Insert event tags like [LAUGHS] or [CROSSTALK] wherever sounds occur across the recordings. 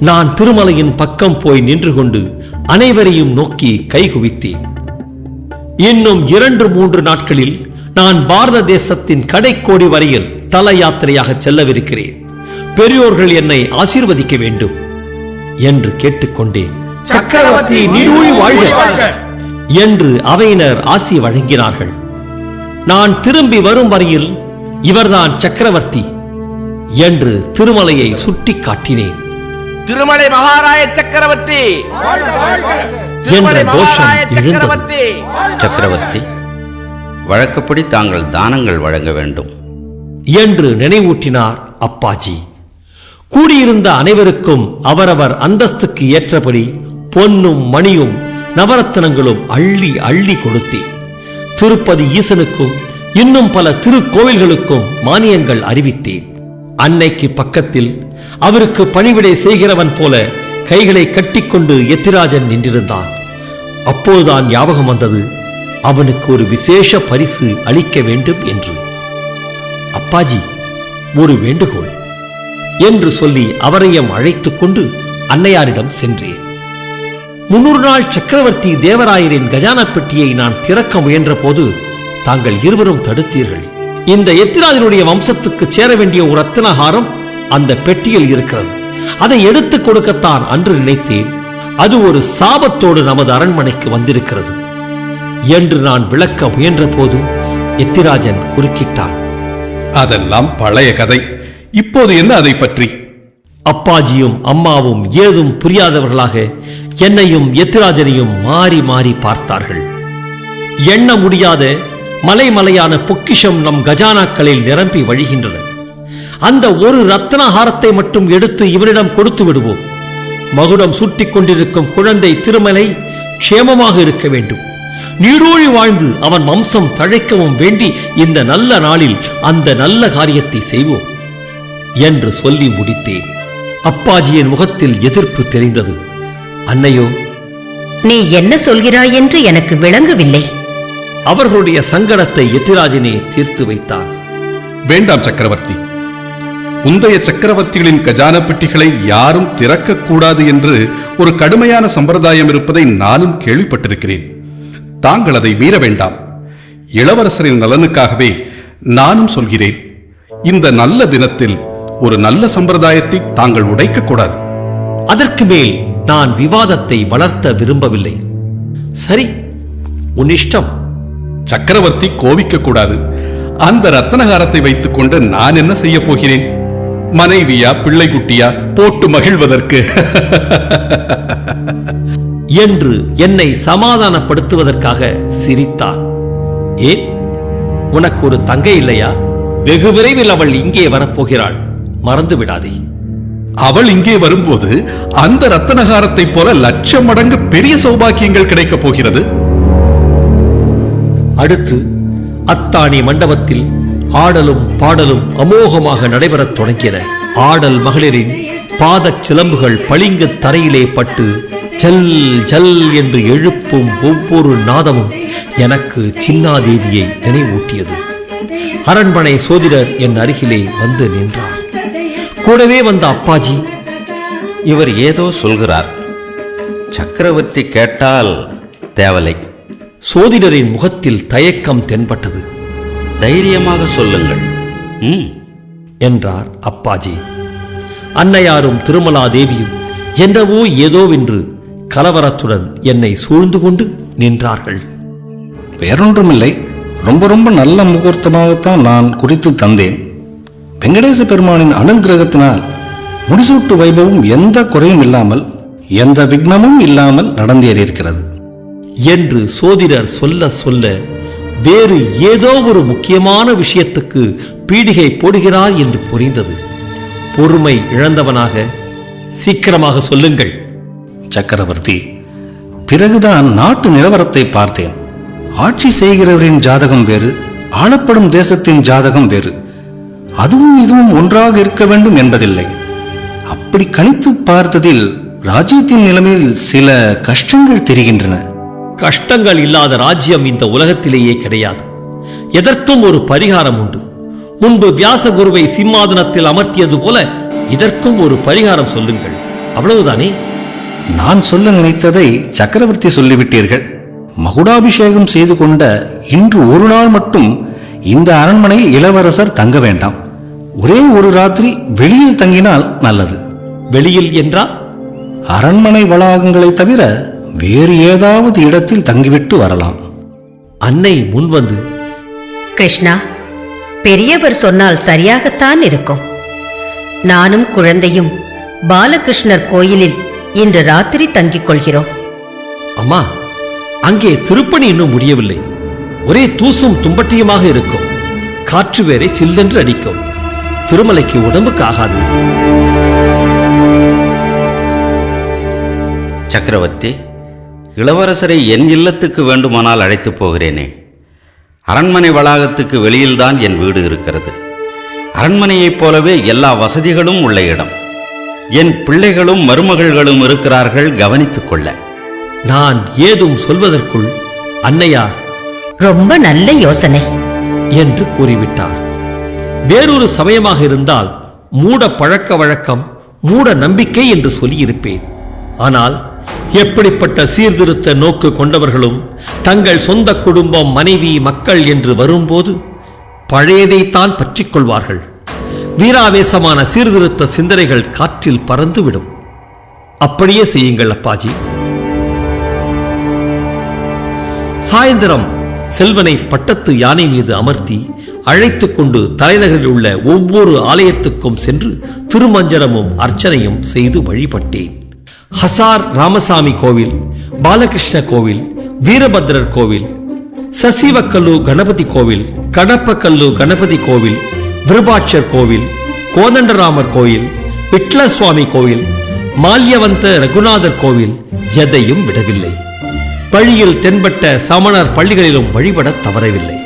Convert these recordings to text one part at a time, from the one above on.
நான் திருமலையின் பக்கம் போய் நின்று கொண்டு அனைவரையும் நோக்கி கைகுவித்தேன். இன்னும் இரண்டு மூன்று நாட்களில் நான் பாரத தேசத்தின் கடைக்கோடி வரையில் தல யாத்திரையாக செல்லவிருக்கிறேன். பெரியோர்கள் என்னை ஆசீர்வதிக்க வேண்டும் என்று கேட்டுக்கொண்டேன். சக்கரவர்த்தி வாழ்க! என்று அவையினர் ஆசி வழங்கினார்கள். நான் திரும்பி வரும் வரையில் இவர்தான் சக்கரவர்த்தி என்று திருமலையை சுட்டிக் காட்டினேன் திருமலை மகாராய சக்கரவர்த்தி. என்ற கோஷம் எழுந்தது. சக்கரவர்த்தி. வழக்கப்படி தாங்கள் தானங்கள் வழங்க வேண்டும். என்று நினைவூட்டினார் அப்பாஜி. கூடியிருந்த அனைவருக்கும் அவரவர் அந்தஸ்துக்கு ஏற்றபடி பொன்னும் மணியும் நவரத்தினங்களும் அள்ளி அள்ளி கொடுத்தேன் திருப்பதி ஈசனுக்கும் இன்னும் பல திருக்கோவில்களுக்கும் மானியங்கள் அறிவித்தேன். அன்னைக்கு பக்கத்தில் அவருக்கு பணிவிடை செய்கிறவன் போல கைகளை கட்டிக்கொண்டு எத்திராஜன் நின்றிருந்தான். அப்போதுதான் ஞாபகம் வந்தது அவனுக்கு ஒரு விசேஷ பரிசு அளிக்க வேண்டும் என்று. அப்பாஜி ஒரு வேண்டுகோள் என்று சொல்லி அவரையும் அழைத்துக் கொண்டு அன்னையாரிடம் சென்றேன். முன்னூறு நாள் சக்கரவர்த்தி தேவராயரின் கஜானா பெட்டியை நான் திறக்க முயன்ற போது தாங்கள் இருவரும் தடுத்தீர்கள். இந்த எத்திராஜனுடைய வம்சத்துக்கு சேர வேண்டிய ஒரு ரத்தினஹாரம் அந்த பெட்டியில் இருக்கிறது. அதை எடுத்துக் கொடுக்கத்தான் அன்று நினைத்தேன். அது ஒரு சாபத்தோடு நமது அரண்மனைக்கு வந்திருக்கிறது. என்று நான் விளக்க முயன்ற போது எத்திராஜன் குறுக்கிட்டான். அதெல்லாம் பழைய கதை. இப்போது என்ன அதை பற்றி? அப்பாஜியும் அம்மாவும் ஏதும் புரியாதவர்களாக என்னையும் எத்திராஜனையும் மாறி மாறி பார்த்தார்கள். எண்ண முடியாத மலைமலையான பொக்கிஷம் நம் கஜானாக்களில் நிரம்பி வழிகின்றன அந்த ஒரு ரத்னஹாரத்தை மட்டும் எடுத்து இவனிடம் கொடுத்து விடுவோம். மகுடம் சுட்டிக் கொண்டிருக்கும் குழந்தை திருமலை க்ஷேமமாக இருக்க வேண்டும். நீரோழி வாழ்ந்து அவன் வம்சம் தழைக்கவும் வேண்டி இந்த நல்ல நாளில் அந்த நல்ல காரியத்தை செய்வோம் என்று சொல்லி முடித்தேன். அப்பாஜியின் முகத்தில் எதிர்ப்பு தெரிந்தது. அன்னையோ நீ என்ன சொல்கிறாய் என்று எனக்கு விளங்கவில்லை. அவர்களுடைய சங்கடத்தை எத்திராஜனே தீர்த்து வைத்தான். வேண்டாம் சக்கரவர்த்தி. முந்தைய சக்கரவர்த்திகளின் கஜான பெட்டிகளை யாரும் திறக்கக்கூடாது என்று ஒரு கடுமையான சம்பிரதாயம் இருப்பதை நானும் கேள்விப்பட்டிருக்கிறேன். தாங்கள் அதை மீற வேண்டாம். இளவரசரின் நலனுக்காகவே நானும் சொல்கிறேன். இந்த நல்ல தினத்தில் ஒரு நல்ல சம்பிரதாயத்தை தாங்கள் உடைக்கக்கூடாது. அதற்கு மேல் நான் விவாதத்தை வளர்த்த விரும்பவில்லை. சரி உன் இஷ்டம். சக்கரவர்த்தி கோபிக்க கூடாது அந்த ரத்தனகாரத்தை வைத்துக் கொண்டு நான் என்ன செய்ய போகிறேன்? மனைவியா பிள்ளைக்குட்டியா போட்டு மகிழ்வதற்கு. [LAUGHS] என்று என்னை சமாதானப்படுத்துவதற்காக சிரித்தான் ஏன் உனக்கு ஒரு தங்கை இல்லையா? வெகு விரைவில் அவள் இங்கே வரப்போகிறாள். மறந்து விடாதே. அவள் இங்கே வரும்போது அந்த ரத்தனகாரத்தைப் போல லட்சம் மடங்கு பெரிய சௌபாக்கியங்கள் கிடைக்கப் போகிறது. அடுத்து அத்தாணி மண்டபத்தில் ஆடலும் பாடலும் அமோகமாக நடைபெறத் தொடங்கின ஆடல் மகளிரின் பாதச் சிலம்புகள் பளிங்கு தரையிலே பட்டு ஜல் ஜல் என்று எழுப்பும் ஒவ்வொரு நாதமும் எனக்கு சின்னாதேவியை நினைவூட்டியது. அரண்மனை சோதிடர் என் அருகிலே வந்து நின்றார். கூடவே வந்த அப்பாஜி இவர் ஏதோ சொல்கிறார். சக்கரவர்த்தி கேட்டால் தேவலை. சோதிடரின் முகத்தில் தயக்கம் தென்பட்டது. தைரியமாக சொல்லுங்கள். ம். என்றார் அப்பாஜி. அன்னையாரும் திருமலா தேவியும் என்னவோ ஏதோவென்று கலவரத்துடன் என்னை சூழ்ந்து கொண்டு நின்றார்கள். வேறொன்றுமில்லை. ரொம்ப ரொம்ப நல்ல முகூர்த்தமாகத்தான் நான் குறித்து தந்தேன். வெங்கடேச பெருமானின் அனுக்கிரகத்தினால் முடிசூட்டு வைபவம் எந்த குறையும் இல்லாமல் எந்த விக்னமும் இல்லாமல் நடந்தேறியிருக்கிறது. என்று சோதிடர் சொல்ல சொல்ல வேறு ஏதோ ஒரு முக்கியமான விஷயத்துக்கு பீடிகை போடுகிறார் என்று புரிந்தது. பொறுமை இழந்தவனாக சீக்கிரமாக சொல்லுங்கள். சக்கரவர்த்தி பிறகுதான் நாட்டு நிலவரத்தை பார்த்தேன். ஆட்சி செய்கிறவரின் ஜாதகம் வேறு ஆளப்படும் தேசத்தின் ஜாதகம் வேறு. அதுவும் இதுவும் ஒன்றாக இருக்க வேண்டும் என்பதில்லை. அப்படி கணித்து பார்த்ததில் ராஜ்யத்தின் நிலைமையில் சில கஷ்டங்கள் தெரிகின்றன. கஷ்டங்கள் இல்லாத ராஜ்யம் இந்த உலகத்திலேயே கிடையாது. எதற்கும் ஒரு பரிகாரம் உண்டு. முன்பு வியாச குருவை சிம்மாதனத்தில் அமர்த்தியது போல இதற்கும் ஒரு பரிகாரம் சொல்லுங்கள். அவ்வளவுதானே? நான் சொல்ல நினைத்ததை சக்கரவர்த்தி சொல்லிவிட்டீர்கள். மகுடாபிஷேகம் செய்து கொண்ட இன்று ஒரு நாள் மட்டும் இந்த அரண்மனையில் இளவரசர் தங்க வேண்டாம். ஒரே ஒரு ராத்திரி வெளியில் தங்கினால் நல்லது. வெளியில் என்றால் அரண்மனை வளாகங்களை தவிர வேறு ஏதாவது இடத்தில் தங்கிவிட்டு வரலாம். அன்னை முன்வந்து கிருஷ்ணா பெரியவர் சொன்னால் சரியாகத்தான் இருக்கும். நானும் குழந்தையும் பாலகிருஷ்ணர் கோயிலில் இன்று ராத்திரி தங்கிக் கொள்கிறோம். அம்மா அங்கே திருப்பணி இன்னும் முடியவில்லை. ஒரே தூசும் தும்பட்டியுமாக இருக்கும். காற்று வேறே சில்லென்று அடிக்கும். திருமலைக்கு உடம்புக்கு ஆகாது. சக்கரவர்த்தி இளவரசரை என் இல்லத்துக்கு வேண்டுமானால் அழைத்துப் போகிறேனே. அரண்மனை வளாகத்துக்கு வெளியில்தான் என் வீடு இருக்கிறது. அரண்மனையைப் போலவே எல்லா வசதிகளும் உள்ள இடம். என் பிள்ளைகளும் மருமகள்களும் இருக்கிறார்கள் கவனித்துக் கொள்ள. நான் ஏதும் சொல்வதற்குள் அன்னையார் ரொம்ப நல்ல யோசனை. என்று கூறிவிட்டார். வேறொரு சமயமாக இருந்தால் மூட பழக்க வழக்கம் மூட நம்பிக்கை என்று சொல்லியிருப்பேன். ஆனால் எப்படிப்பட்ட சீர்திருத்த நோக்கு கொண்டவர்களும் தங்கள் சொந்த குடும்பம் மனைவி மக்கள் என்று வரும்போது பழையதைத்தான் பற்றிக் கொள்வார்கள். வீராவேசமான சீர்திருத்த சிந்தனைகள் காற்றில் பறந்துவிடும். அப்படியே செய்யுங்கள் அப்பாஜி. சாயந்தரம் செல்வனை பட்டத்து யானை மீது அமர்த்தி அழைத்துக் கொண்டு தலைநகரில் உள்ள ஒவ்வொரு ஆலயத்துக்கும் சென்று திருமஞ்சனமும் அர்ச்சனையும் செய்து வழிபட்டேன். ஹசார் ராமசாமி கோவில் பாலகிருஷ்ண கோவில் வீரபத்ரர் கோவில் சசிவக்கல்லு கணபதி கோவில் கடப்பக்கல்லு கணபதி கோவில் விருபாட்சர் கோவில் கோதண்டராமர் கோயில் விட்ல சுவாமி கோவில் மால்யவந்த ரகுநாதர் கோவில் எதையும் விடவில்லை. வழியில் தென்பட்ட சமணர் பள்ளிகளிலும் வழிபட தவறவில்லை.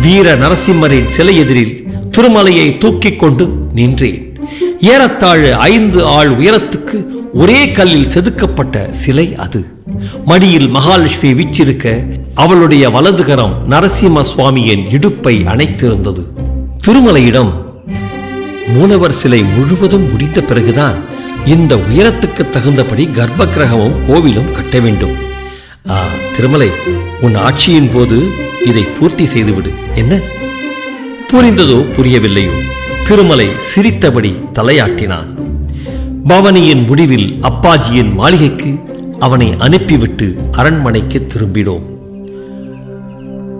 வீர நரசிம்மரின் சிலை எதிரில் திருமலையை தூக்கிக் கொண்டு நின்றேன். ஏறத்தாழ ஐந்து ஆள் உயரத்துக்கு ஒரே கல்லில் செதுக்கப்பட்ட சிலை அது. மடியில் மகாலட்சுமி வீச்சிருக்க அவளுடைய வலதுகரம் நரசிம்ம சுவாமியின் இடுப்பை அணைத்திருந்தது. திருமலையிடம் மூலவர் சிலை முழுவதும் முடிந்த பிறகுதான் இந்த உயரத்துக்கு தகுந்தபடி கர்ப்ப கிரகமும் கோவிலும் கட்ட வேண்டும். ஆ, திருமலை உன் ஆட்சியின் போது இதை பூர்த்தி செய்துவிடு. என்ன? புரிந்ததோ புரியவில்லையோ? திருமலை சிரித்தபடி தலையாட்டினான். பவனியின் முடிவில் அப்பாஜியின் மாளிகைக்கு அவனை அனுப்பிவிட்டு அரண்மனைக்கு திரும்பினோம்.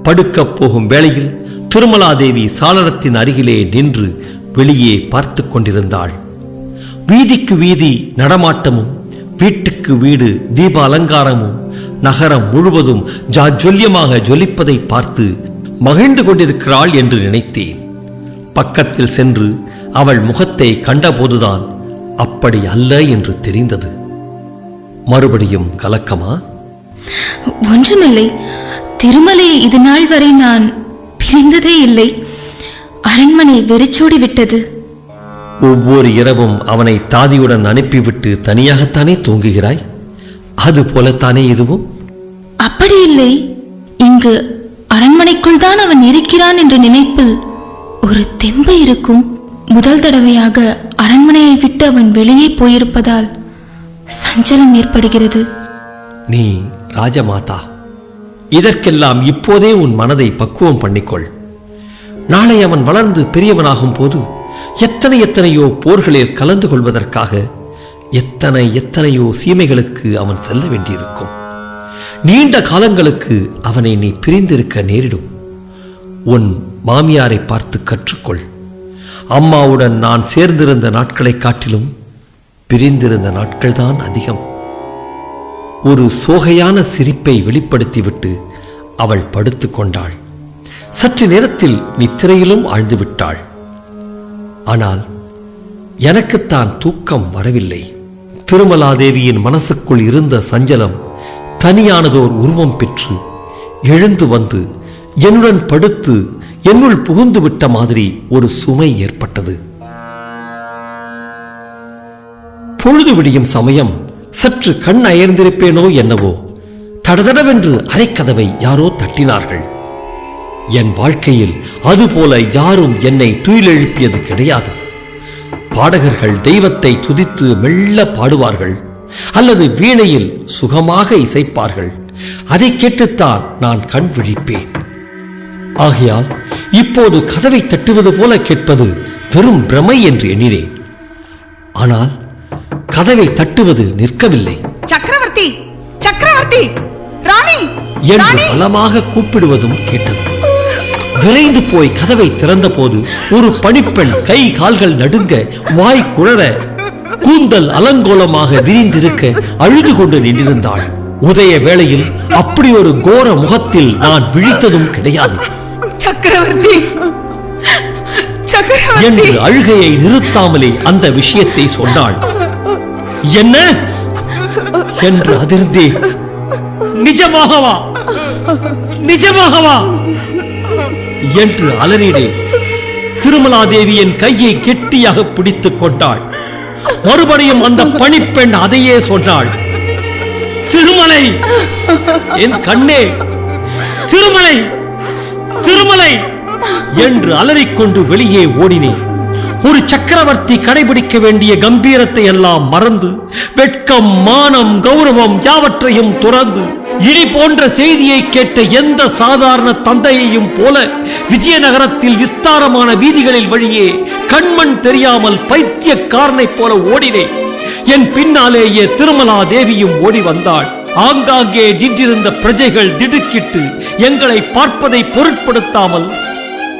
படுக்கப் போகும் வேளையில் திருமலாதேவி சாளரத்தின் அருகிலே நின்று வெளியே பார்த்து கொண்டிருந்தாள். வீதிக்கு வீதி நடமாட்டமும் வீட்டுக்கு வீடு தீப அலங்காரமும் நகரம் முழுவதும் ஜாஜொல்யமாக ஜொலிப்பதை பார்த்து மகிழ்ந்து கொண்டிருக்கிறாள் என்று நினைத்தேன். பக்கத்தில் சென்று அவள் முகத்தை கண்டபோதுதான் அப்படி அல்ல என்று தெரிந்தது. மறுபடியும் கலக்கமா? ஒன்றுமில்லை. திருமலையை இது நாள் வரை நான் பிரிந்ததே இல்லை. அரண்மனை வெறிச்சோடி விட்டது. ஒவ்வொரு இரவும் அவனை தாதியுடன் அனுப்பிவிட்டு தனியாகத்தானே தூங்குகிறாய்? அது போலத்தானே இதுவும்? அப்படி இல்லை. இங்கு அரண்மனைக்குள் தான் அவன் இருக்கிறான் என்ற நினைப்பில் ஒரு தெம்பு இருக்கும். முதல் தடவையாக அரண்மனையை விட்டு அவன் வெளியே போயிருப்பதால் சஞ்சலம் ஏற்படுகிறது. நீ ராஜமாதா இதற்கெல்லாம் இப்போதே உன் மனதை பக்குவம் பண்ணிக்கொள். நாளை அவன் வளர்ந்து பெரியவனாகும் போது எத்தனை எத்தனையோ போர்களில் கலந்து கொள்வதற்காக எத்தனை எத்தனையோ சீமைகளுக்கு அவன் செல்ல வேண்டியிருக்கும். நீண்ட காலங்களுக்கு அவனை நீ பிரிந்திருக்க நேரிடும். உன் மாமியாரை பார்த்து கற்றுக்கொள். அம்மாவுடன் நான் சேர்ந்திருந்த நாட்களைக் காட்டிலும் பிரிந்திருந்த நாட்கள்தான் அதிகம். ஒரு சோகையான சிரிப்பை வெளிப்படுத்திவிட்டு அவள் படுத்துக் கொண்டாள். சற்று நேரத்தில் நித்திரையிலும் ஆழ்ந்து விட்டாள் ஆனால் எனக்குத்தான் தூக்கம் வரவில்லை. திருமலாதேவியின் மனசுக்குள் இருந்த சஞ்சலம் தனியானதோர் உருவம் பெற்று எழுந்து வந்து என்னுடன் படுத்து என்னுள் புகுந்து விட்ட மாதிரி ஒரு சுமை ஏற்பட்டது. பொழுது விடியும் சமயம் சற்று கண் அயர்ந்திருப்பேனோ என்னவோ தடதடவென்று அரைக்கதவை யாரோ தட்டினார்கள். என் வாழ்க்கையில் அதுபோல யாரும் என்னை துயிலெழுப்பியது கிடையாது. பாடகர்கள் தெய்வத்தை துதித்து மெல்ல பாடுவார்கள் அல்லது வீணையில் சுகமாக இசைப்பார்கள். அதை கேட்டுத்தான் நான் கண் விழிப்பேன். ஆகையால் இப்போது கதவை தட்டுவது போல கேட்பது வெறும் பிரமை என்று எண்ணினேன். ஆனால் கதவை தட்டுவது நிற்கவில்லை. சக்கரவர்த்தி! சக்கரவர்த்தி! ராணி! என்று பலமாக கூப்பிடுவதும் கேட்டது. விரைந்து போய் கதவை திறந்தபோது ஒரு பணிப்பெண் கை கால்கள் நடுங்க வாய் குழற கூந்தல் அலங்கோலமாக விரிந்திருக்க அழுது கொண்டு நின்றிருந்தாள். உதய வேளையில் அப்படி ஒரு கோர முகத்தில் நான் விழித்ததும் கிடையாது. சக்கரவர்த்தி. சக்கரவர்த்தி. என்று அழுகையை நிறுத்தாமலே அந்த விஷயத்தை சொன்னாள். என்ன? என்று அதிர்ந்தே. நிஜமாகவா? நிஜமாகவா? என்று அலறிடே திருமலாதேவியின் கையை கெட்டியாக பிடித்துக் கொண்டாள். மறுபடியும் அந்த பணிப்பெண் அதையே சொன்னாள். திருமலை! என் கண்ணே! திருமலை! திருமலை என்று அலறிக்கொண்டு வெளியே ஓடினேன். ஒரு சக்கரவர்த்தி கடைபிடிக்க வேண்டிய கம்பீரத்தை எல்லாம் மறந்து வெட்கம் மானம் கௌரவம் யாவற்றையும் துறந்து இனி போன்ற செய்தியை கேட்ட எந்த சாதாரண தந்தையையும் போல விஜயநகரத்தில் விஸ்தாரமான வீதிகளில் வழியே கண்மண் தெரியாமல் பைத்தியக்காரனைப் போல ஓடினேன். என் பின்னாலேயே திருமலா தேவியும் ஓடி வந்தாள். ஆங்காங்கே நின்றிருந்த பிரஜைகள் திடுக்கிட்டு எங்களை பார்ப்பதை பொருட்படுத்தாமல்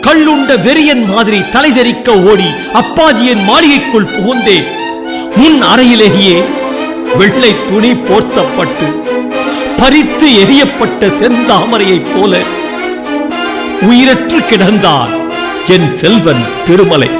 கள்ளுண்ட வெறியன் மாதிரி தலைதெறிக்க ஓடி அப்பாஜியின் மாளிகைக்குள் புகுந்தேன் முன் அறையிலேயே வெள்ளை துணி போர்த்தப்பட்டு பறித்து எரியப்பட்ட செந்தாமரையைப் போல உயிரற்று கிடந்தான் என் செல்வன் திருமலை.